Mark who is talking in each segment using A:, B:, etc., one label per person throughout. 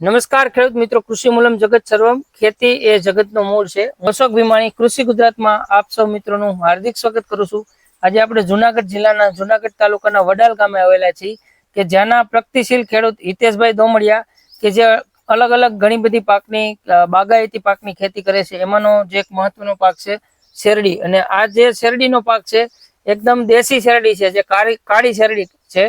A: નમસ્કાર ખેડૂત મિત્રો, કૃષિ મૂલમ જગત સર્વમ. ખેતી એ જગતનો મૂળ છે. અશોક ભીમાણી, કૃષિ ગુજરાતમાં આપ સૌ મિત્રોનું હાર્દિક સ્વાગત કરું છું. આજે આપણે જુનાગઢ જિલ્લાના, જુનાગઢ તાલુકાના વડાલ ગામે આવેલા છીએ કે જ્યાંના પ્રગતિશીલ ખેડૂત હિતેશભાઈ દોમડિયા કે જે અલગ અલગ ઘણી બધી પાકની બાગાયતી પાકની ખેતી કરે છે. એમાંનો જે એક મહત્વનો પાક છે શેરડી. અને આ જે શેરડીનો પાક છે, એકદમ દેશી શેરડી છે, જે કાળી કાળી શેરડી છે.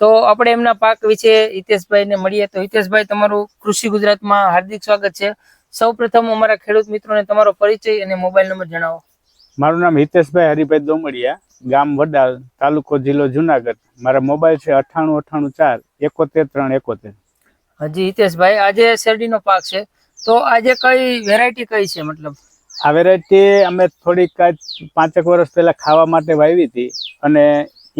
A: તો આપણે એમના પાક વિશે હિતેશભાઈને મળીએ. તો હિતેશભાઈ તમારું કૃષિ ગુજરાતમાં હાર્દિક સ્વાગત છે. સૌ પ્રથમ અમારા ખેડૂત મિત્રોને તમારો પરિચય અને મોબાઈલ નંબર જણાવો.
B: મારું નામ હિતેશભાઈ હરિભાઈ દોમડિયા ગામ વડાલ તાલુકો જિલ્લો જુનાગઢ. મારા મોબાઈલ છે અઠાણું અઠ્ઠાણું ચાર એકોતેર ત્રણ એકોતેર.
A: હજી હિતેશભાઈ આજે શેરડીનો પાક છે. તો આજે કઈ વેરાયટી કઈ છે મતલબ?
B: આ વેરાયટી અમે થોડીક પાંચેક વર્ષ પહેલા ખાવા માટે વાવી હતી અને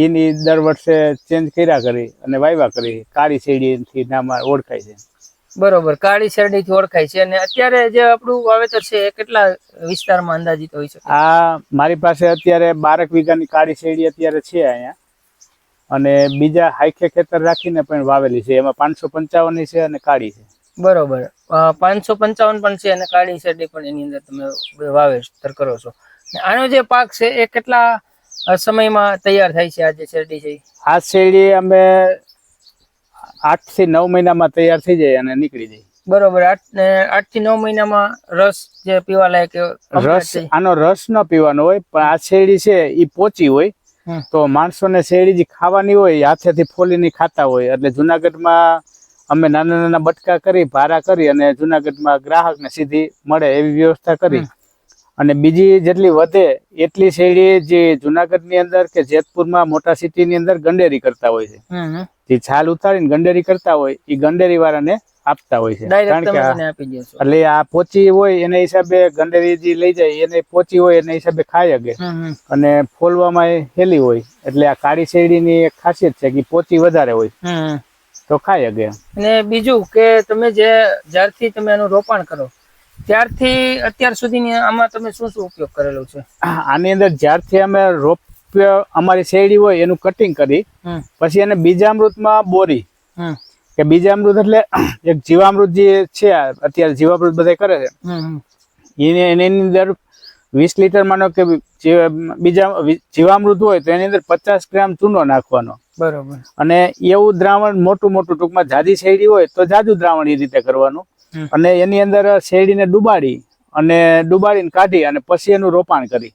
B: એની દર વર્ષે ચેન્જ કર્યા કરી અને વાવ્યા કરી. કાળી શેરડીથી નામાં ઓળખાય છે.
A: બરોબર કાળી શેરડીથી ઓળખાય છે. અને અત્યારે જે આપણું વાવેતર છે એ કેટલા વિસ્તારમાં અંદાજિત હોય છે
B: આ મારી પાસે અત્યારે બારક વીઘાની કાળી શેરડી અત્યારે છે અહીંયા. અને બીજા હાઈખે ખેતર રાખીને પણ વાવેલી છે. એમાં પાંચસો પંચાવનની છે અને કાળી છે.
A: બરોબર. પાંચસો પંચાવન પણ છે અને કાળી શેરડી પણ એની અંદર તમે વાવેતર કરો છો. આનો જે પાક છે એ કેટલા સમયમાં તૈયાર થાય છે આજે શેરડી છે
B: આ શેરડી અમે આઠથી નવ મહિનામાં તૈયાર થઈ જાય અને નીકળી જાય.
A: બરોબર આઠ આઠથી નવ મહિનામાં રસ જે પીવા લાયક
B: રસ આનો રસ ન પીવાનો હોય પણ આ શેરડી છે એ પોચી હોય.
A: તો
B: તો માણસોને શેરડી જે ખાવાની હોય હાથેથી ફોલીને ખાતા હોય. એટલે જુનાગઢમાં અમે નાના નાના બટકા કરી ભારા કરી અને જુનાગઢમાં ગ્રાહકને સીધી મળે એવી વ્યવસ્થા કરી. અને બીજી જેટલી વધે એટલી શેરડી જે જુનાગઢની અંદર કે જેતપુરમાં મોટા સિટીની અંદર ગંડેરી કરતા હોય છે. જે છાલ ઉતારીને ગંડેરી કરતા હોય એ ગંડેરી વાળાને આપતા હોય છે કારણ કે એટલે આ પોચી હોય એના હિસાબે ગંડેરી જે લઈ જાય એને પોચી હોય એના હિસાબે ખાઈ શકે. અને ફોલવામાં એ હેલી હોય એટલે આ કાળી શેરડીની એક ખાસિયત છે કે પોચી વધારે હોય. તો ખાઈ શકે
A: અને બીજું કે તમે જે જ્યારથી તમે એનું રોપાણ કરો ત્યારથી અત્યાર સુધીની આમાં તમે શું શું ઉપયોગ કરેલો છે?
B: આની અંદર જ્યારથી અમે રોપ્ય અમારી શેરડી હોય એનું કટિંગ કરી પછી એને બીજામૃતમાં બોરી. કે બીજામૃત એટલે એક જીવામૃત જે છે અત્યારે જીવામૃત બધા કરે છે. એને એની અંદર વીસ લીટર માનો કે બીજા જીવામૃત હોય તો એની અંદર પચાસ ગ્રામ ચૂનો નાખવાનો.
A: બરોબર.
B: અને એવું દ્રાવણ મોટું મોટું ટૂંકમાં જાજી શેરડી હોય તો જાજુ દ્રાવણ એ રીતે કરવાનું. અને એની અંદર શેરડીને ડુબાડી અને ડુબાડીને કાઢી અને પછી એનું રોપાણ કરી.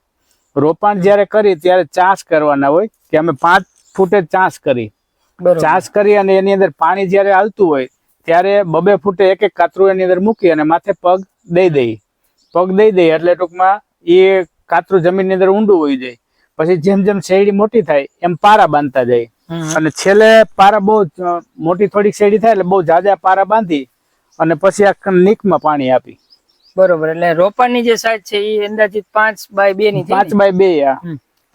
B: રોપાણ જ્યારે કરી ત્યારે ચાસ કરવાના હોય કે અમે પાંચ ફૂટે ચાસ કરી. ચાસ કરી અને એની અંદર પાણી જ્યારે હાલતું હોય ત્યારે બબે ફૂટે એક એક કાતરું એની અંદર મૂકી અને માથે પગ દઈ દઈ. પગ દઈ દઈ એટલે ટૂંકમાં એ કાતરું જમીનની અંદર ઊંડું હોય જાય. પછી જેમ જેમ શેરડી મોટી થાય એમ પારા બાંધતા જાય. અને છેલ્લે પારા બહુ મોટી થોડીક શેરડી થાય એટલે બહુ જાજા પારા બાંધી અને પછી આ નીકમાં પાણી આપી.
A: બરોબર એટલે રોપાણની જે સાઈઝ છે એ અંદાજિત પાંચ બાય બે ની
B: પાંચ બાય બે આ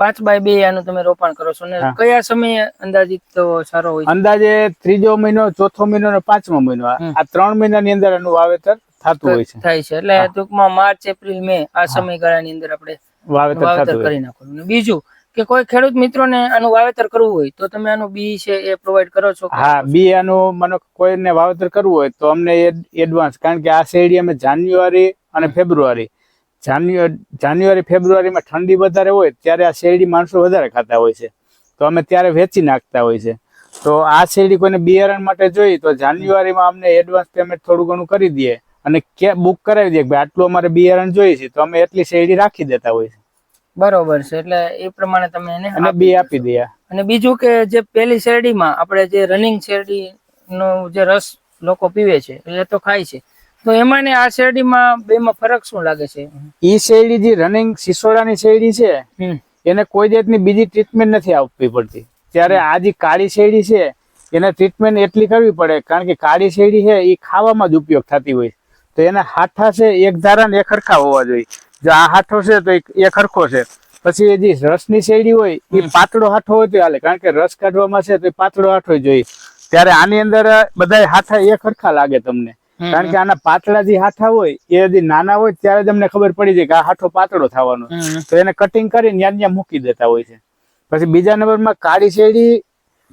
A: પાંચ બાય બે આનું તમે રોપાણ કરો છો. ને કયા સમયે અંદાજિત તો સારો હોય
B: અંદાજે ત્રીજો મહિનો ચોથો મહિનો અને પાંચમો મહિનો આ ત્રણ મહિનાની અંદર એનું વાવેતર થતું હોય છે.
A: થાય છે. એટલે ટૂંકમાં માર્ચ એપ્રિલ મે આ સમયગાળાની અંદર આપણે
B: વાવેતર
A: કરી નાખવાનું. બીજું કે કોઈ ખેડૂત મિત્રોને આનું વાવેતર કરવું હોય, તો તમે આનું બી છે એ પ્રોવાઈડ કરો છો?
B: હા, બી આનું મને કોઈને વાવેતર કરવું હોય, તો અમને એડવાન્સ કારણ કે આ શેરડી અમે જાન્યુઆરી અને ફેબ્રુઆરી. જાન્યુઆરી, ફેબ્રુઆરીમાં ઠંડી વધારે હોય, ત્યારે આ શેરડી માણસો વધારે ખાતા હોય છે. તો અમે ત્યારે વેચી નાખતા હોય છે. તો આ શેરડી કોઈને બિયારણ માટે જોઈએ, તો જાન્યુઆરીમાં અમને એડવાન્સ પેમેન્ટ થોડું ઘણું કરી દઈએ અને કે બુક કરાવી દઈએ ભાઈ આટલું અમારે બિયારણ જોઈએ છે, તો અમે એટલી શેરડી રાખી દેતા હોય છે.
A: બરોબર છે. એટલે એ પ્રમાણે તમે એને
B: અને બે આપી દયા.
A: અને બીજું કે જે પેલી શેરડીમાં આપણે જે રનિંગ શેરડી નો જે રસ લોકો પીવે છે એટલે તો ખાય છે. તો એમાં ને આ શેરડીમાં બેમાં ફરક શું લાગે છે?
B: ઈ શેરડી જે રનિંગ સિસોડાની શેરડી છે એને કોઈ જાતની બીજી ટ્રીટમેન્ટ નથી આપવી પડતી. ત્યારે આ જે કાળી શેરડી છે એને ટ્રીટમેન્ટ એટલી કરવી પડે કારણ કે કાળી શેરડી છે એ ખાવામાં જ ઉપયોગ થતી હોય તો એના હાથા છે એક ધારા ને એક હરખા હોવા જોઈએ. જો આ હાથો છે તો એક હરખો છે. પછી એ જે રસની શેરડી હોય એ પાતળો હાથો હોય તો હાલે. કારણ કે રસ કાઢવામાં છે તો એ પાતળો હાથો જોઈએ. ત્યારે આની અંદર બધા હાથા એક હરખા લાગે તમને. કારણ કે આના પાતળા જે હાથા હોય એ જે નાના હોય ત્યારે જ અમને ખબર પડી જાય કે આ હાથો પાતળો થવાનો. તો એને કટિંગ કરીને ત્યાં ત્યાં મૂકી દેતા હોય છે. પછી બીજા નંબરમાં કાળી શેરડી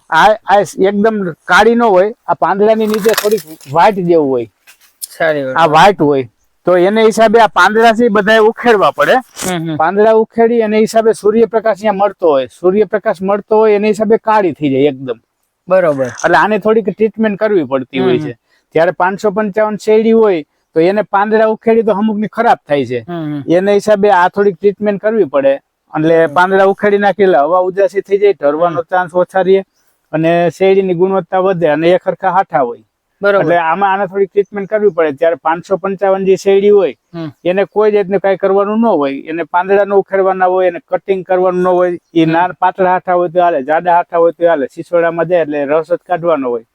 B: આ આ એકદમ કાળી નો હોય આ પાંદડાની નીચે થોડીક વ્હાઈટ જેવું હોય. આ વ્હાઈટ હોય. તો એને હિસાબે આ પાંદડા છે બધા ઉખેડવા પડે. પાંદડા ઉખેડી એને હિસાબે સૂર્યપ્રકાશ અહીંયા મળતો હોય. સૂર્યપ્રકાશ મળતો હોય એને હિસાબે કાળી થઈ જાય એકદમ.
A: બરોબર.
B: એટલે આને થોડીક ટ્રીટમેન્ટ કરવી પડતી હોય છે. ત્યારે પાંચસો પંચાવન શેરડી હોય તો એને પાંદડા ઉખેડી તો અમુકની ખરાબ થાય છે.
A: હમ.
B: હિસાબે આ થોડીક ટ્રીટમેન્ટ કરવી પડે. એટલે પાંદડા ઉખેડી નાખેલા હવા ઉદાસી થઈ જાય ઢરવાનો ચાન્સ ઓછા રહે અને શેરડીની ગુણવત્તા વધે અને એ ખરખા હાઠા હોય. એટલે આમાં આને થોડીક ટ્રીટમેન્ટ કરવી પડે. ત્યારે પાંચસો પંચાવન જે શેરડી હોય એને કોઈ જાતનું કઈ કરવાનું ન હોય એને પાંદડા નો ઉખેડવાના હોય એને કટિંગ કરવાનું ન હોય એ ના પાતળા હાથા હોય તો હાલે જાડા હાથા હોય તો હાલે સિસોડામાં જાય એટલે રસ જ કાઢવાનો હોય.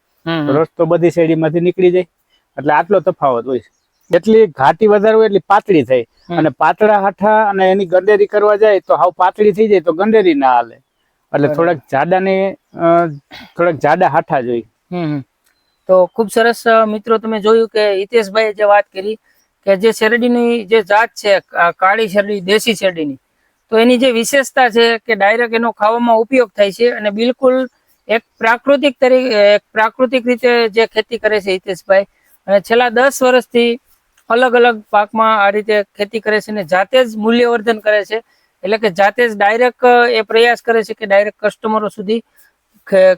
B: રસ તો બધી શેરડીમાંથી નીકળી જાય. એટલે આટલો તફાવત હોય એટલી ઘાટી વધારે હોય એટલી પાતળી થાય. અને પાતળા હાઠા અને એની ગંડેરી કરવા જાય તો હાવ પાતળી થઈ જાય તો ગંડેરી ના હાલે. એટલે થોડાક જાડા ને થોડાક જાડા હાઠા જોઈ
A: હમ હમ. તો ખૂબ સરસ મિત્રો, તમે જોયું કે હિતેશભાઈએ જે વાત કરી કે જે શેરડીની જે જાત છે કાળી શેરડી, દેશી શેરડીની, તો એની જે વિશેષતા છે કે ડાયરેક્ટ એનો ખાવામાં ઉપયોગ થાય છે અને બિલકુલ એક પ્રાકૃતિક તરીકે પ્રાકૃતિક રીતે જે ખેતી કરે છે હિતેશભાઈ. અને છેલ્લા દસ વર્ષથી અલગ અલગ પાકમાં આ રીતે ખેતી કરે છે અને જાતે જ મૂલ્યવર્ધન કરે છે. એટલે કે જાતે જ ડાયરેક્ટ એ પ્રયાસ કરે છે કે ડાયરેક્ટ કસ્ટમરો સુધી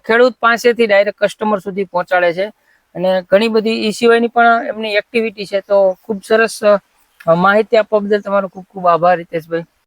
A: ખેડૂત પાસેથી ડાયરેક્ટ કસ્ટમર સુધી પહોંચાડે છે. અને ઘણી બધી એ સિવાયની પણ એમની એક્ટિવિટી છે, તો ખૂબ સરસ માહિતી આપવા બદલ તમારો ખૂબ ખૂબ આભાર, હિતેશભાઈ.